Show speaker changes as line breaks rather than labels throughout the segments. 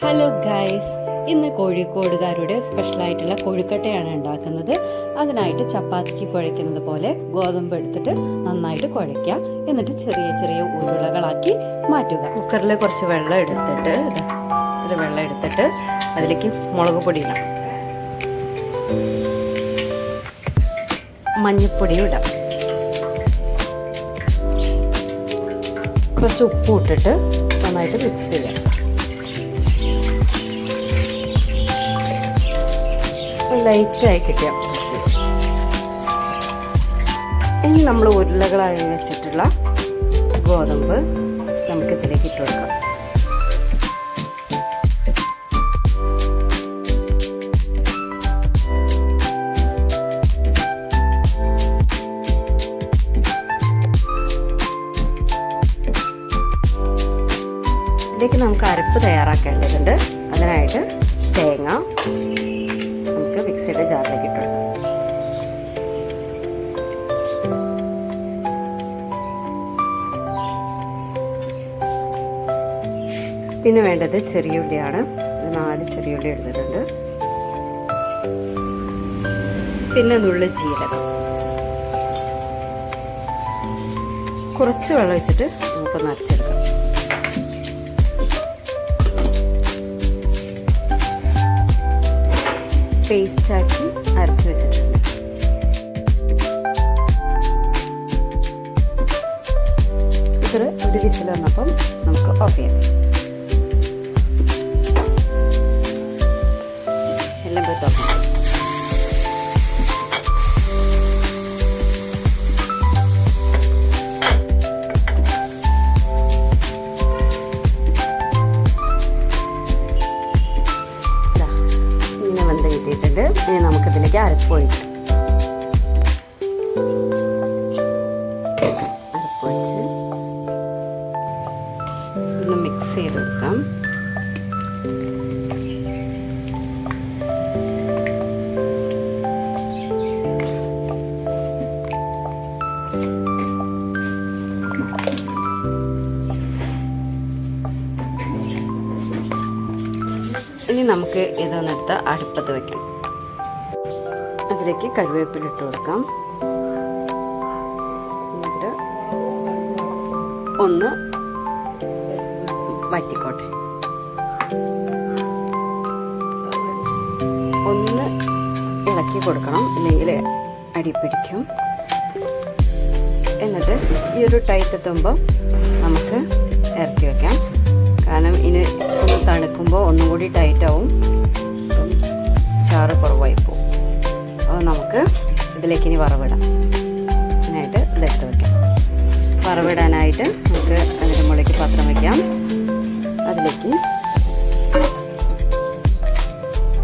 Hello guys ഇന്ന് കോഴിക്കോടുകാരുടെ സ്പെഷ്യലായിട്ടുള്ള കോഴിക്കട്ടയാണ് ഉണ്ടാക്കുന്നത്. അതിനായിട്ട് ചപ്പാത്തിക്ക് കുഴയ്ക്കുന്നത് പോലെ ഗോതമ്പ് എടുത്തിട്ട് നന്നായിട്ട് കുഴയ്ക്കുക എന്നിട്ട് ചെറിയ ചെറിയ ഉരുളകളാക്കി മാറ്റുക. കുക്കറിൽ കുറച്ച് വെള്ളം എടുത്തിട്ട് ഇത്ര വെള്ളം എടുത്തിട്ട് അതിലേക്ക് മുളക് പൊടി ഇടാം. മഞ്ഞൾപ്പൊടി ഇടാം. കുറച്ച് ഉപ്പ് ഇട്ടിട്ട് നന്നായിട്ട് മിക്സ് ചെയ്യാം. ലൈറ്റായി കിട്ടിയാൽ. ഇനി നമ്മൾ ഉരുളകളായി വെച്ചിട്ടുള്ള ഗോതമ്പ് നമുക്ക് ഇതിലേക്ക് ഇട്ട് കൊടുക്കാം ഇതിലേക്ക് നമുക്ക് അരപ്പ് തയ്യാറാക്കേണ്ടതുണ്ട് അതിനായിട്ട് തേങ്ങ മിക്സിയുടെ ജാറിലേക്ക് ഇട്ടു പിന്നെ വേണ്ടത് ചെറിയ ഉള്ളിയാണ്. നാല് ചെറിയ ഉള്ളി എടുത്തിട്ടുണ്ട്. പിന്നെ നുള്ളി ജീരകം. കുറച്ച് വെള്ളം വെച്ചിട്ട് നമുക്ക് നരച്ചെടുക്കാം പേസ്റ്റാക്കി അരച്ച് വെച്ചിട്ടുണ്ട്. ഇത്ര ഒരു വിസിൽ വന്നപ്പം നമുക്ക് ഓഫ് ചെയ്യാം. എല്ലാം പോയി തുറക്കാം. ഇനി നമുക്കിതിലേക്ക് അരപ്പൊഴിക്കാം. അരപ്പൊഴിച്ച് ഒന്ന് മിക്സ് ചെയ്ത് വെക്കാം. ഇനി നമുക്ക് ഇതൊന്നെടുത്ത് അടുപ്പത്ത് വെക്കണം അതിലേക്ക് കറിവേപ്പില ഇട്ട് കൊടുക്കാം. എന്നിട്ട് ഒന്ന് വറ്റിക്കോട്ടെ. ഒന്ന് ഇളക്കി കൊടുക്കണം ഇല്ലെങ്കിൽ അടി പിടിക്കും. എന്നിട്ട് ഈ ഒരു ടൈറ്റ് എത്തുമ്പോൾ നമുക്ക് ഇറക്കി വെക്കാം. കാരണം ഇനി ഒന്ന് തണുക്കുമ്പോൾ ഒന്നും കൂടി ടൈറ്റ് ആവും അപ്പം ചാറ് അപ്പോൾ ഇതിലേക്ക് ഇനി വറവിടാം. അതിനായിട്ട് ഇതെടുത്ത് വെക്കാം. വറവിടാനായിട്ട് നമുക്ക് അതിന്റെ മുകളിലേക്ക് പാത്രം വയ്ക്കാം അതിലേക്ക്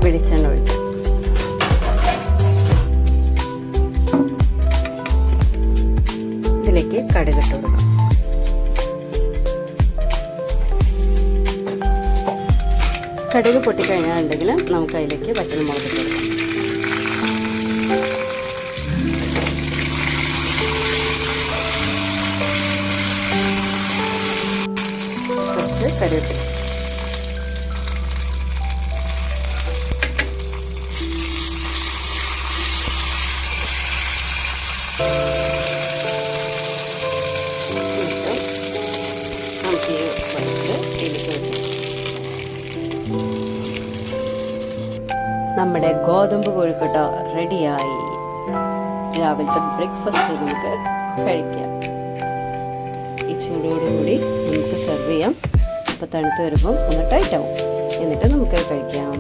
വെളിച്ചെണ്ണ ഒഴിക്കാം ഇതിലേക്ക് കടുകിട്ട് കൊടുക്കാം. കടുക് പൊട്ടിക്കഴിഞ്ഞാൽ ഉണ്ടെങ്കിൽ നമുക്ക് അതിലേക്ക് വറ്റൽ മുളക് കൊടുക്കാം. കറിവേപ്പില നമ്മുടെ ഗോതമ്പ് കോഴിക്കട്ട റെഡിയായി. രാവിലത്തെ ബ്രേക്ക്ഫാസ്റ്റ് നമുക്ക് കഴിക്കാം. ഈ ചൂടോടുകൂടി നമുക്ക് സെർവ് ചെയ്യാം. അപ്പോൾ തണുത്ത് വരുമ്പോൾ ഒന്ന് ടൈറ്റ് ആവും. എന്നിട്ട് നമുക്ക് കഴിക്കാം.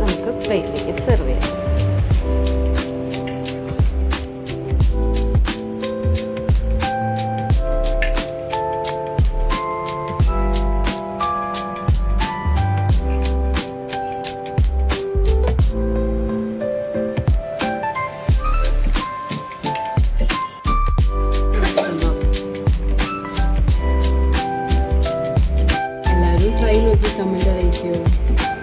നമുക്ക് പ്ലേറ്റിലേക്ക് some other you.